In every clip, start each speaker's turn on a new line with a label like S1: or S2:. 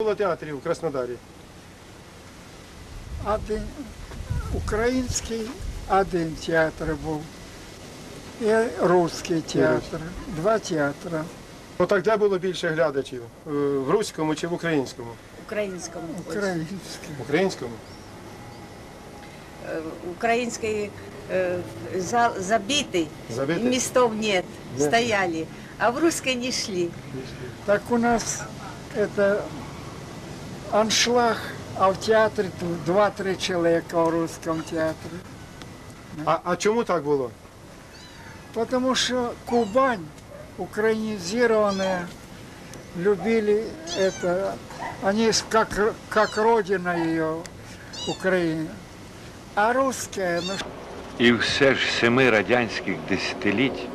S1: було театрів у Краснодарі?
S2: Один український один театр був. І русський театр. Два театри.
S1: Ну так де було більше глядачів? Е, В руському чи в українському?
S3: Українському.
S2: Український.
S1: В українському?
S3: Э, Украинский э, зал забитый,
S1: Забитый?
S3: местов нет,
S1: Нет.
S3: стояли, а в русской не шли.
S2: Так у нас это аншлаг, а в театре тут два-три человека в русском театре.
S1: А, а чому так було?
S2: Потому что Кубань украинизированная, любили это, они как, как родина ее Украины. А русская, ну
S4: І все ж семи радянських десятиліть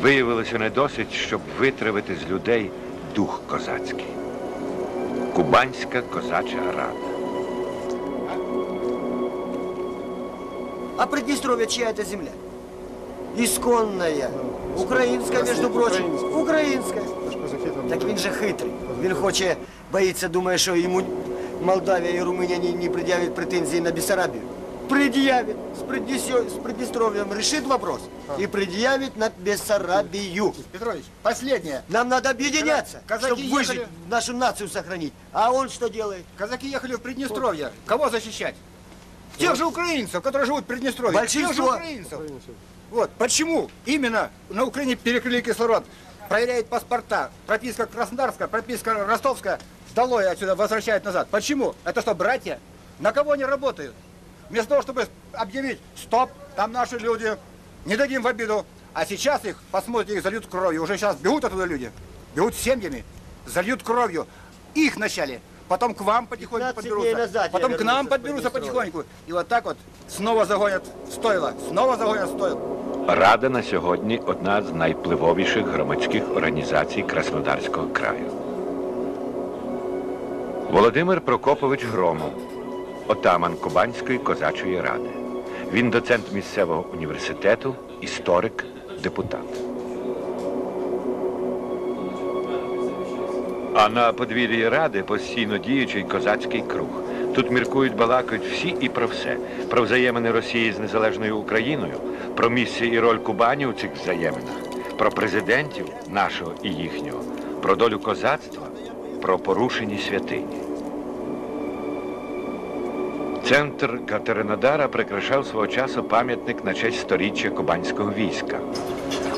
S4: виявилося не досить, щоб витравити з людей дух козацький. Кубанська козача рада.
S5: А Придністров'я чия це земля? Ісконная. Українська, між прочим.
S1: Українська.
S5: Так він же хитрий. Він хоче, боїться, думає, що йому Молдавія і Румунія не, не пред'явить претензії на Бессарабію. Пред'явить. З, Приднесё- з Приднестровьем решит вопрос. И предъявит на Бессарабию.
S6: Петрович, последнее.
S5: Нам надо объединяться,
S6: Казаки
S5: чтобы выжить,
S6: ехали-
S5: нашу нацию сохранить. А он что делает?
S6: Казаки ехали в Приднестровье. Кого защищать? Тех же украинцев, которые живут в Приднестровье. Тех же
S5: Большинство.
S6: украинцев. Вот почему именно на Украине перекрыли кислород, проверяют паспорта, прописка Краснодарская, прописка Ростовская, долой отсюда возвращают назад. Почему? Это что, братья? На кого они работают? Вместо того, чтобы объявить, стоп, там наши люди, не дадим в обиду. А сейчас их, посмотрите, их зальют кровью. Уже сейчас бегут оттуда люди, бегут семьями, зальют кровью. Их вначале, потом к вам потихоньку подберутся,
S5: назад
S6: потом к нам подберутся потихоньку. И вот так вот снова загонят в стойло, снова загонят в стойло.
S4: Рада на сьогодні одна з найвпливовіших громадських організацій Краснодарського краю. Володимир Прокопович Громов, отаман Кубанської козачої ради. Він доцент місцевого університету, історик, депутат. А на подвір'ї ради постійно діючий козацький круг. Тут міркують, балакають всі і про все. Про взаємини Росії з незалежною Україною, про місце і роль Кубані у цих взаєминах, про президентів нашого і їхнього, про долю козацтва, про порушені святині. Центр Катеринодара прикрашав свого часу пам'ятник на честь сторіччя кубанського війська.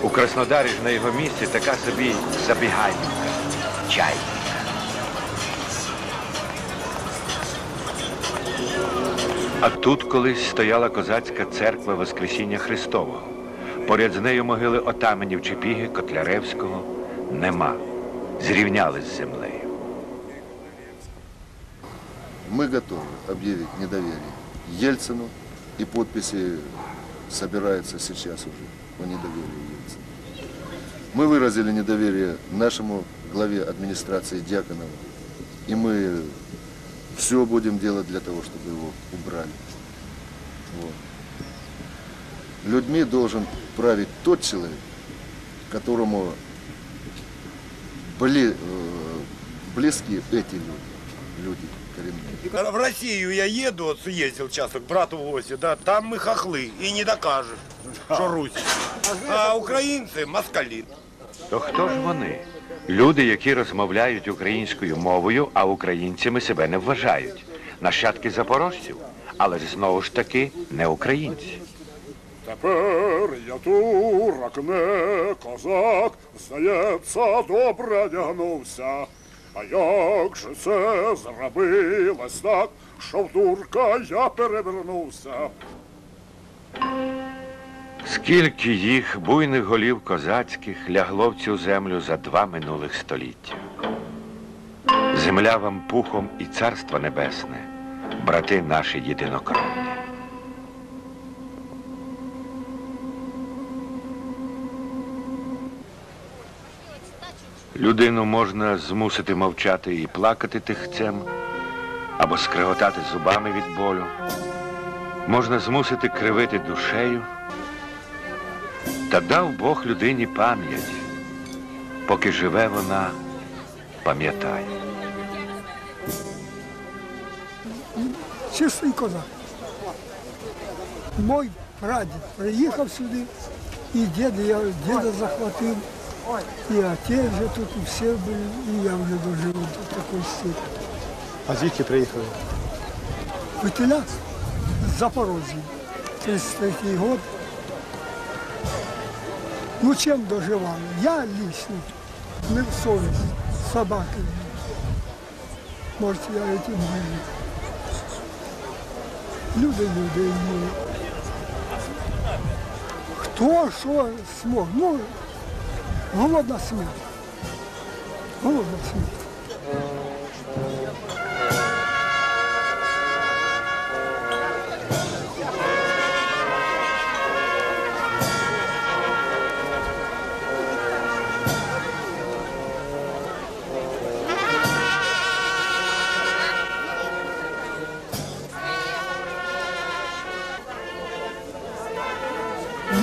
S4: У Краснодарі ж на його місці така собі забігайка, чайка. А тут колись стояла козацька церква Воскресіння Христового. Поряд з нею могили отаменів Чепіги, Котляревського нема. Зрівняли з землею.
S7: Мы готовы объявить недоверие Ельцину, и подписи собираются сейчас уже по недоверию Ельцину. Мы выразили недоверие нашему главе администрации Дьяконову, и мы все будем делать для того, чтобы его убрали. Вот. Людьми должен править тот человек, которому бли- э, близки эти люди, люди коренные.
S8: В Россию я еду, вот съездил часто к брату в гости, да, там мы хохлы, и не докажешь, что Русь. А украинцы москали.
S4: То хто ж вони? Люди, які розмовляють українською мовою, а українцями себе не вважають. Нащадки запорожців, але ж знову ж таки не українці.
S9: Тепер я турок, не козак, здається, добре одягнувся. А як же це зробилось так, що в турка я перевернувся?
S4: Скільки їх буйних голів козацьких лягло в цю землю за два минулих століття. Земля вам пухом і царство небесне, брати наші єдинокровні. Людину можна змусити мовчати і плакати тихцем, або скриготати зубами від болю. Можна змусити кривити душею. Та дав Бог людині пам'ять, поки живе вона, пам'ятає.
S2: чистий козак. Мой прадід приїхав сюди, і дід, я діда захватив, і отець же тут, і всі були, і я вже дожив до такої степені.
S1: А звідки приїхали?
S2: Петеля з Запорожжя, 33 год. Ну чим доживали? Я лично, не в совість, собаки. Може, я этим живу. Люди людей. Хто що смог? Ну, голодна смерть. Голодна смерть.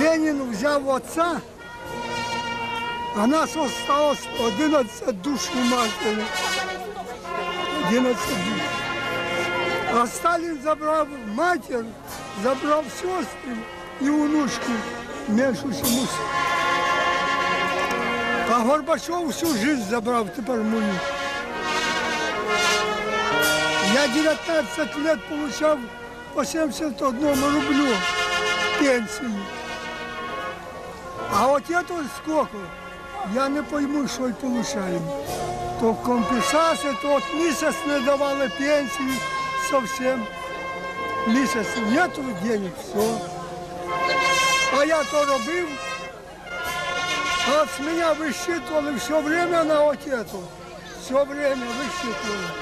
S2: Ленін взяв отця, а нас осталось 11 душ у матері. 11 душ. А Сталін забрав матір, забрав сестру і внучку меншу чомусь. А Горбачов всю жизнь забрав тепер мою. Я 19 лет получав по 71 рублю пенсію. А от это сколько? Я не пойму, що й получаємо. То компенсація, то от місяць не давали пенсії зовсім. Місяць нету денег, все. А я то робив. А з мене вищитували все время на отець. Все время висчитували.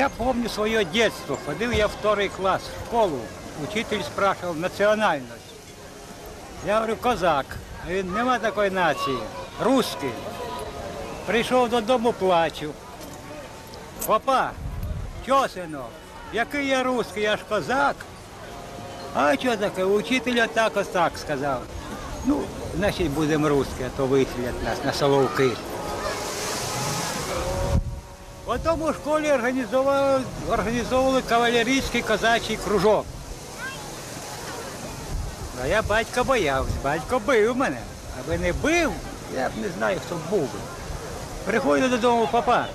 S10: Я помню свое детство. Ходил я в второй класс в школу. Учитель спрашивал национальность. Я говорю, козак. А він нема такої нації. Русский. Прийшов додому, плачу. Папа, що, синок? Який я русский, я ж козак. А що таке? Учитель так ось так сказав. Ну, значить будемо русські, а то виселять нас на соловки. Потім у школі організовували, організовували кавалерійський козачий кружок. А я батька боявся, батько бив мене. Аби не бив, я б не знаю, хто був би. Приходжу додому, папа.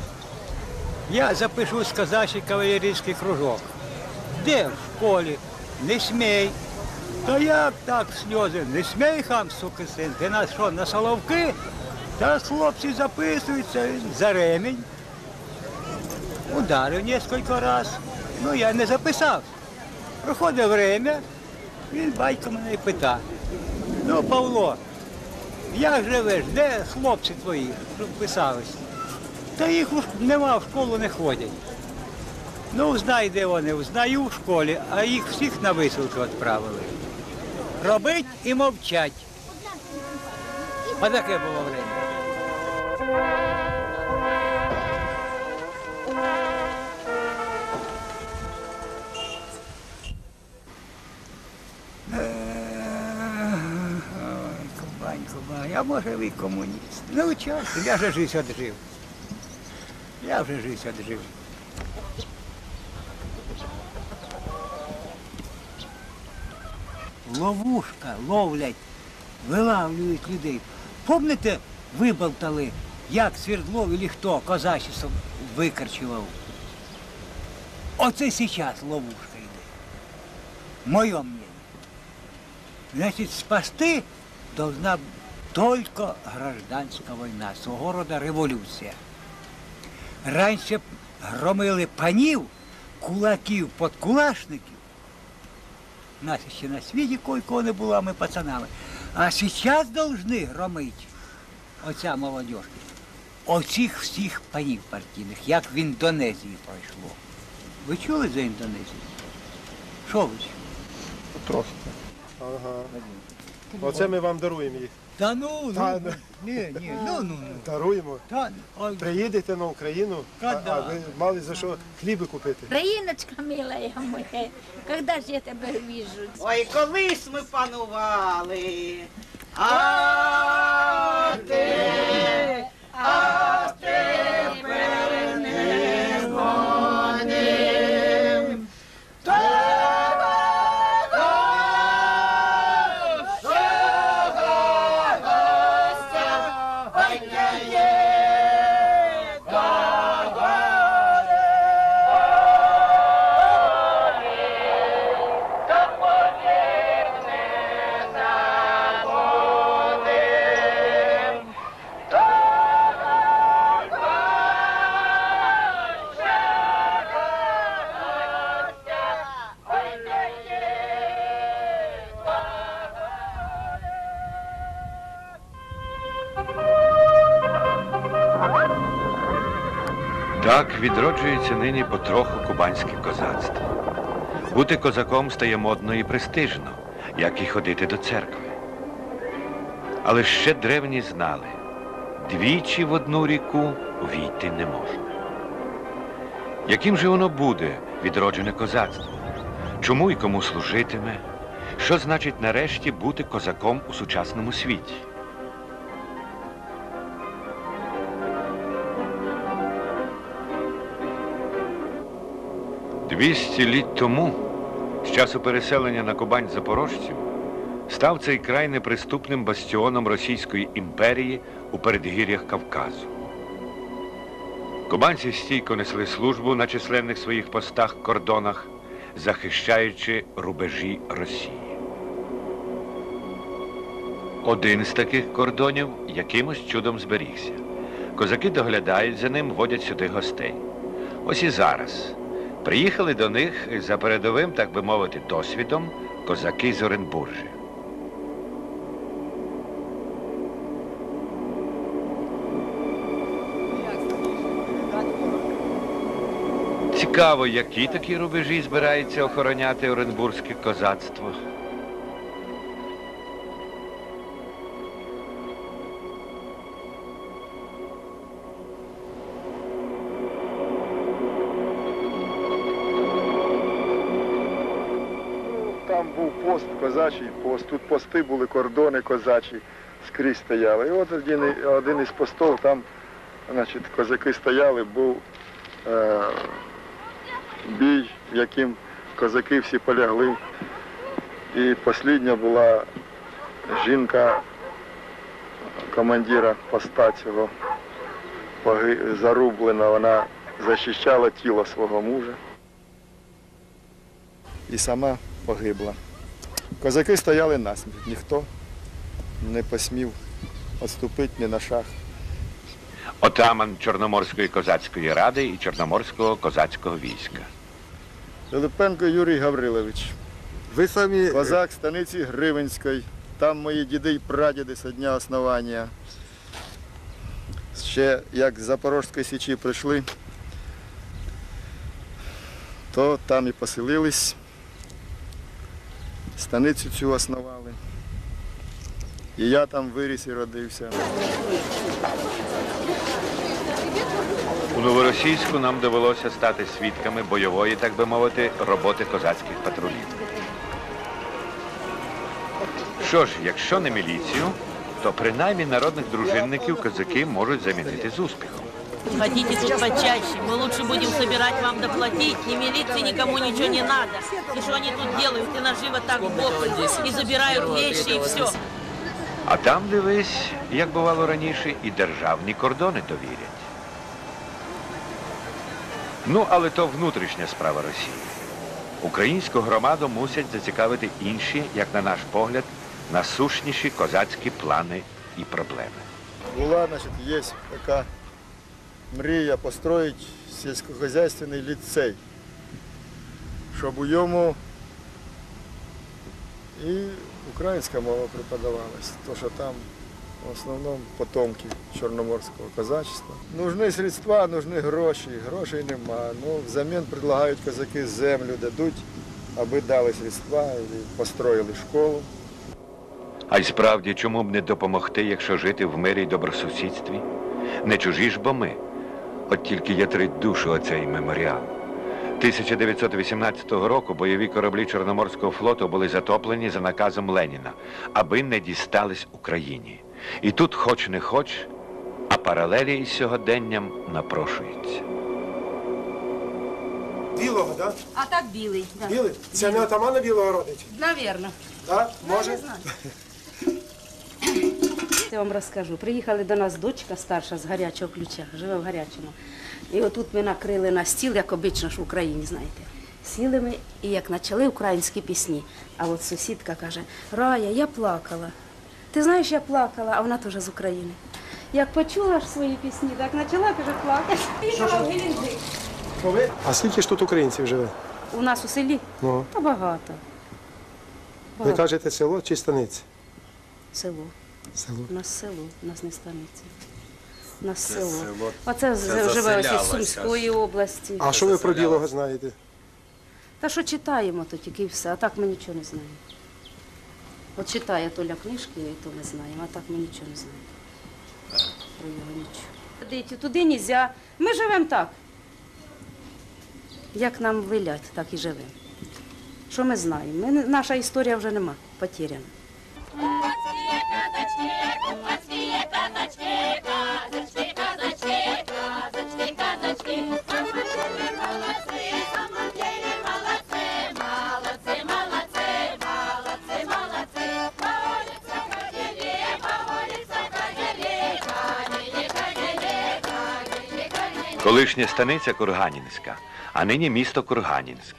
S10: Я запишусь в козачий кавалерійський кружок. Де в школі? Не смій. Та як так сльози? Не смій хам, суки син. Ти на що, на соловки? Та хлопці записуються за ремінь. Ударив несколько раз. Ну, я не записав. Проходить время, він батько мене і питає. Ну, Павло, як живеш, де хлопці твої, писались? Та їх нема, в школу не ходять. Ну, знай, де вони, знаю в школі, а їх всіх на висилку відправили. Робить і мовчать. Отаке було время. А може ви комуніст? Ну, часом, я вже життя віджив. Я вже життя віджив. Ловушка ловлять, вилавлюють людей. Помните, виболтали, як Свердлов і хто козачісом викарчував? Оце зараз ловушка йде. Моє мнение. Значит, спасти должна только гражданська війна, свого роду революція. Раніше громили панів, кулаків, подкулашників. Нас ще на світі кого не було, ми пацанами. А зараз повинні громити оця молодь. Оцих всіх панів партійних, як в Індонезії пройшло. Ви чули за Індонезію? Що ви чули?
S1: Трошки. Ага. Оце ми вам даруємо їх.
S10: Та ну,
S1: Та,
S10: ну, ні, ні, ну, ну, ну.
S1: Даруємо.
S10: Та, а,
S1: Приїдете на Україну, а, а ви мали за що хліби купити.
S11: Країночка милая моя, когда ж я тебе вижу?
S12: Ой, колись ми панували. А ти,
S4: відроджується нині потроху кубанське козацтво. Бути козаком стає модно і престижно, як і ходити до церкви. Але ще древні знали, двічі в одну ріку війти не можна. Яким же воно буде, відроджене козацтво? Чому і кому служитиме? Що значить нарешті бути козаком у сучасному світі? Двісті літ тому, з часу переселення на Кубань запорожців, став цей край неприступним бастіоном Російської імперії у передгір'ях Кавказу. Кубанці стійко несли службу на численних своїх постах кордонах, захищаючи рубежі Росії. Один з таких кордонів якимось чудом зберігся. Козаки доглядають за ним, водять сюди гостей. Ось і зараз. Приїхали до них за передовим, так би мовити, досвідом козаки з Оренбуржі. Цікаво, які такі рубежі збирається охороняти Оренбурзьке козацтво.
S1: Козачий пост, тут пости були, кордони козачі скрізь стояли. І от один, один із постів, там значить, козаки стояли, був е, бій, в яким козаки всі полягли. І остання була жінка командира поста цього зарублена, вона захищала тіло свого мужа і сама погибла. Козаки стояли насмерть, ніхто не посмів відступити ні на шаг.
S4: Отаман Чорноморської козацької ради і Чорноморського козацького війська.
S1: Пилипенко Юрій Гаврилович. Ви самі козак станиці Гривенської. Там мої діди і прадіди з дня основання. Ще як з Запорожської січі прийшли, то там і поселились. Станицю цю основали. І я там виріс і родився.
S4: У Новоросійську нам довелося стати свідками бойової, так би мовити, роботи козацьких патрулів. Що ж, якщо не міліцію, то принаймні народних дружинників козаки можуть замінити з успіхом.
S13: Хотите тут почаще, мы лучше будем собирать вам доплатить. Ни милиции, никому ничего не надо. И что они тут делают? И наживо так в бок, и забирают вещи, и все.
S4: А там, дивись, як бувало раніше, і державні кордони довірять. Ну, але то внутрішня справа Росії. Українську громаду мусять зацікавити інші, як на наш погляд, насущніші козацькі плани і проблеми.
S1: Була, значить, є така мрія построїти сільськохозяйственний ліцей, щоб у ньому і українська мова преподавалась, то що там в основному потомки чорноморського козачества. Нужні средства, нужні гроші, грошей нема. Ну, взамін предлагають козаки землю, дадуть, аби дали средства і построїли школу.
S4: А й справді, чому б не допомогти, якщо жити в мирі й добросусідстві? Не чужі ж бо ми. От тільки ятрить душу оцей меморіал. 1918 року бойові кораблі Чорноморського флоту були затоплені за наказом Леніна, аби не дістались Україні. І тут, хоч не хоч, а паралелі із сьогоденням напрошуються.
S14: Білого, так?
S15: А так білий. Да.
S14: Білий? Це не отамана білого родича?
S15: Навірно.
S14: Так? Може?
S15: Я вам розкажу. Приїхали до нас дочка старша з гарячого ключа, живе в гарячому. І отут ми накрили на стіл, як обично ж в Україні, знаєте. Сіли ми і як почали українські пісні. А от сусідка каже, Рая, я плакала. Ти знаєш, я плакала, а вона теж з України. Як почула ж свої пісні, так почала каже, плакати. Їхала в Геленджик.
S14: А скільки ж тут українців живе?
S15: У нас у селі
S14: Ну,
S15: та багато.
S14: ви кажете село чи станиця?
S15: Село.
S14: Село.
S15: У нас село, у нас не станиця. У нас село.
S14: село.
S15: Оце
S14: Це
S15: живе ось із
S14: заселялося.
S15: Сумської області.
S14: А що ви про білого знаєте?
S15: Та що читаємо, то тільки і все, а так ми нічого не знаємо. От читає Толя книжки, і то ми знаємо, а так ми нічого не знаємо. Про його нічого. Ходити туди нельзя. Ми живемо так. Як нам велять, так і живемо. Що ми знаємо? Ми, не- наша історія вже нема, потеряна.
S4: Колишня станиця Курганінська, а нині місто Курганінськ.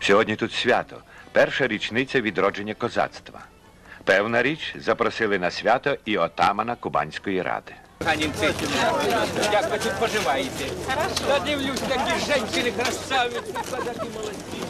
S4: Сьогодні тут свято, перша річниця відродження козацтва. Певна річ, запросили на свято і отамана Кубанської ради.
S16: Ганінці, як ви тут поживаєте? Я дивлюсь, такі жінки красавиці, козаки молодці.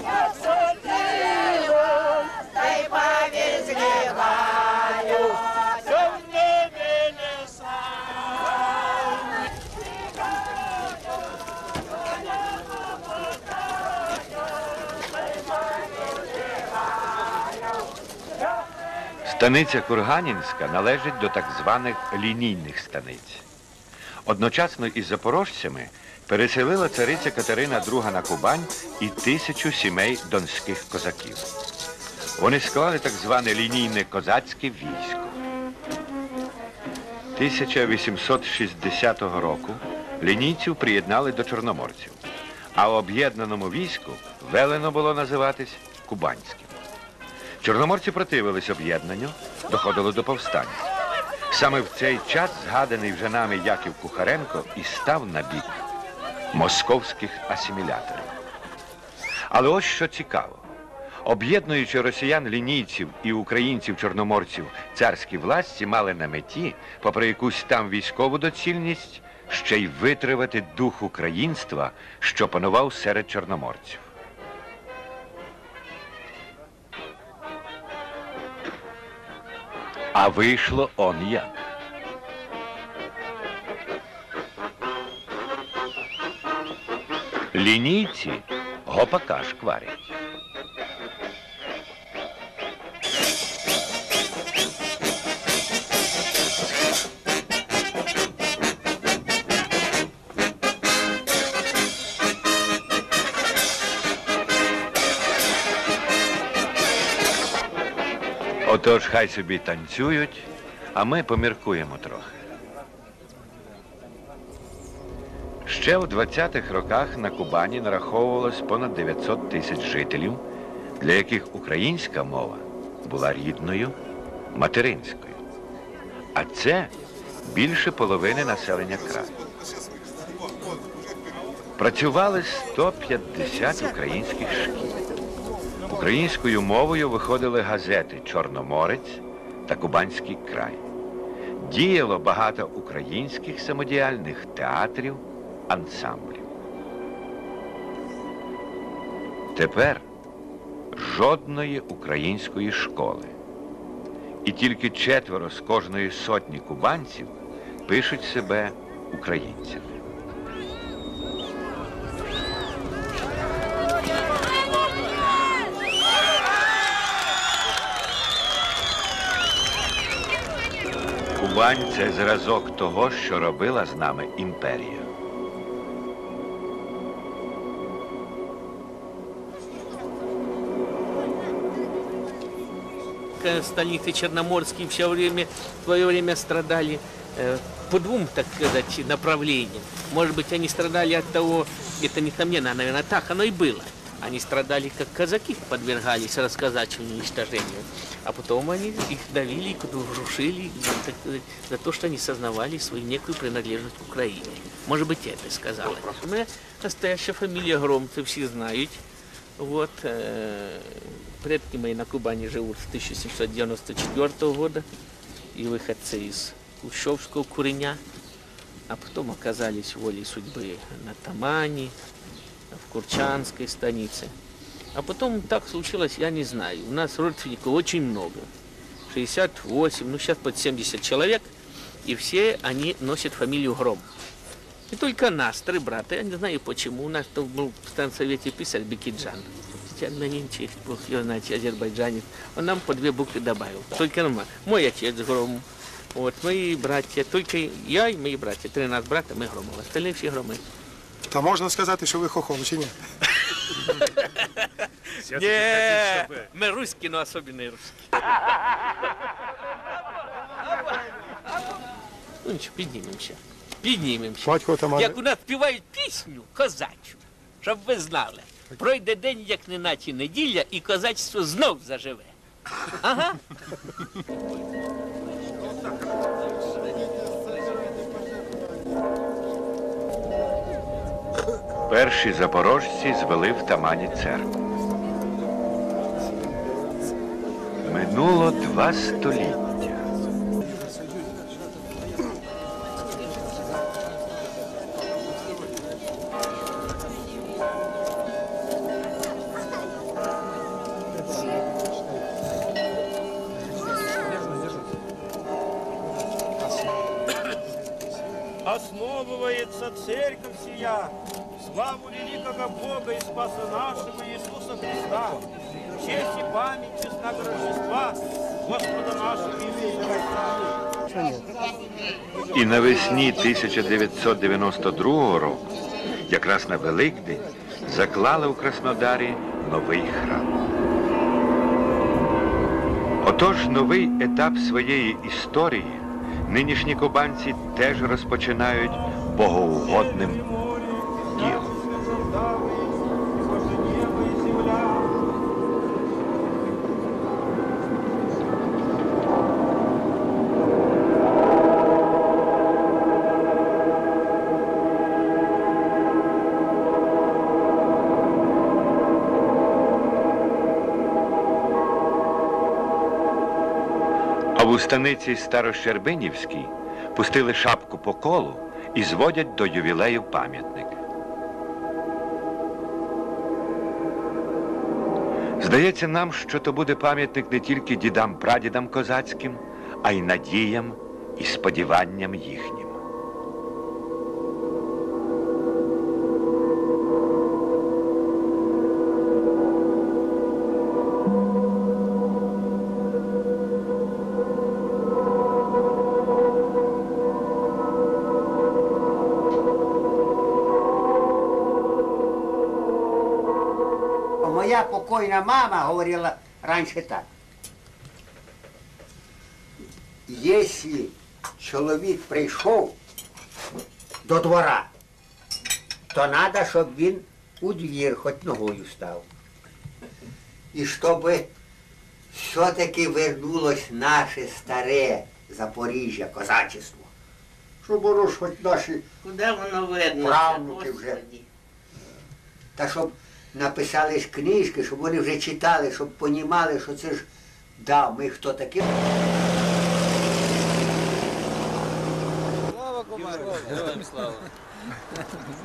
S4: Станиця Курганінська належить до так званих лінійних станиць. Одночасно із запорожцями переселила цариця Катерина II на Кубань і тисячу сімей донських козаків. Вони склали так зване лінійне козацьке військо. 1860 року лінійців приєднали до чорноморців, а об'єднаному війську велено було називатись Кубанським. Чорноморці противились об'єднанню, доходило до повстання. Саме в цей час згаданий вже нами Яків Кухаренко і став на бік московських асиміляторів. Але ось що цікаво. Об'єднуючи росіян лінійців і українців-чорноморців царські власті мали на меті, попри якусь там військову доцільність, ще й витривати дух українства, що панував серед чорноморців. А вийшло он як. Лінійці гопака шкварять. Отож, хай собі танцюють, а ми поміркуємо трохи. Ще в 20-х роках на Кубані нараховувалось понад 900 тисяч жителів, для яких українська мова була рідною, материнською. А це більше половини населення краю. Працювали 150 українських шкіл. Українською мовою виходили газети Чорноморець та Кубанський край. Діяло багато українських самодіяльних театрів, ансамблів. Тепер жодної української школи. І тільки четверо з кожної сотні кубанців пишуть себе українцями. Кубань це зразок того, що робила з нами імперія.
S16: Э, Станицы Черноморские все время, в свое время страдали э, по двум, так сказать, направлениям. Может быть, они страдали от того, это несомненно, наверное, так оно и было. Они страдали, как казаки, подвергались расказачиванию и уничтожению. А потом они их давили, и крушили так сказать, за то, что они сознавали свою некую принадлежность к Украине. Может быть, это сказала. Моя настоящая фамилия Громцы все знают. Вот, э, предки мои на Кубани живут с 1794 года и выходцы из Хрущевского куреня, а потом оказались волей судьбы на Тамане, в Курчанской станице. А потом так случилось, я не знаю. У нас родственников очень много. 68, ну сейчас под 70 человек, и все они носят фамилию Гром. И только нас, три брата, я не знаю почему, у нас там был в Станцовете писарь Бекиджан. Сейчас на нынче, бог его знает, азербайджанец. Он нам по две буквы добавил. Только нам. Мой отец Гром, вот, мои братья, только я и мои братья, 13 брата, мы Громовы, остальные все Громы.
S14: Та можна сказати, що ви хохол, чи ні?
S16: Не, мы русские, но особенно русские. Ну нічого, піднімемося. Піднімемося.
S14: Батько Тамани.
S16: Як у нас співають пісню козачу, щоб ви знали. Пройде день, як неначе неділя, і козачство знов заживе. Ага.
S4: Перші запорожці звели в Тамані церкву. Минуло два століття.
S17: основывается церковь сия, славу великого Бога и Спаса нашего Иисуса Христа, честь и память честного Рождества Господа нашего Иисуса Христа.
S4: І навесні 1992 року, якраз на Великдень, заклали у Краснодарі новий храм. Отож, новий етап своєї історії нинішні кубанці теж розпочинають богоугодним А в устаниці Старощербинівській пустили шапку по колу і зводять до ювілею пам'ятник. Здається нам, що то буде пам'ятник не тільки дідам-прадідам козацьким, а й надіям і сподіванням їхнім.
S18: Покойна мама говорила раньше так. Якщо чоловік прийшов до двора, то треба, щоб він у двір хоч ногою став. І щоб все-таки вернулось наше старе Запоріжжя, козачество. Щоб воно ж хоч наші
S12: Куди воно видно?
S18: правнуки вже. Та щоб написали ж книжки, щоб вони вже читали, щоб понімали, що це ж да, ми хто такі.
S16: Героям слава.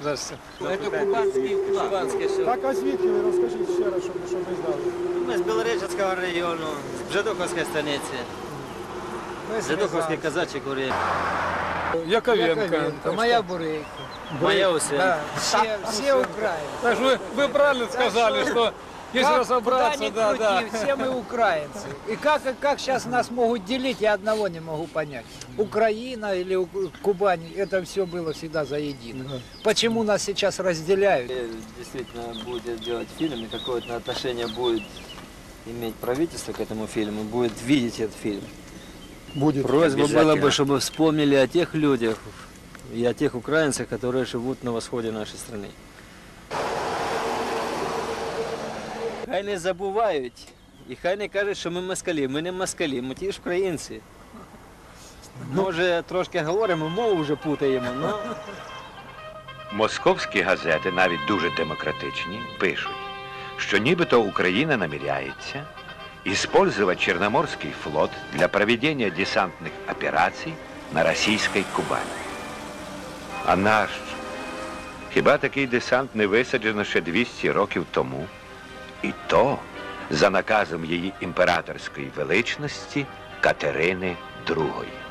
S16: Это кубанский, кубанский.
S14: Так, а звідки ви розкажіть ще раз, щоб, щоб ми знали.
S19: Ми з Білореченського району, з Бжедуховської станиці. Бжедуховський казачий курень.
S10: Яковенко, моя Бурейка.
S19: Моя усе.
S10: Да, все, все Украины.
S20: Так что вы, вы правильно сказали, что
S14: Если
S20: Как,
S14: разобраться,
S20: куда ни
S14: да, да.
S20: крути, все мы украинцы. И как, как сейчас нас могут делить, я одного не могу понять. Украина или У- Кубань, это все было всегда заедино. Почему нас сейчас разделяют?
S19: Действительно будет делать фильм, и какое-то отношение будет иметь правительство к этому фильму, будет видеть этот фильм.
S14: Будет.
S19: Просьба была
S14: Обязательно.
S19: бы, чтобы вспомнили о тех людях и о тех украинцах, которые живут на восходе нашей страны. Хай не забувають. І хай не кажуть, що ми москалі. Ми не москалі, ми ті ж українці. Може, трошки говоримо, мову вже путаємо, але
S4: Московські газети, навіть дуже демократичні, пишуть, що нібито Україна наміряється использовать Черноморский флот для проведения десантных операций на російській Кубані. А наш хіба такий десант не висаджено ще 200 років тому? І то за наказом її імператорської величності Катерини II.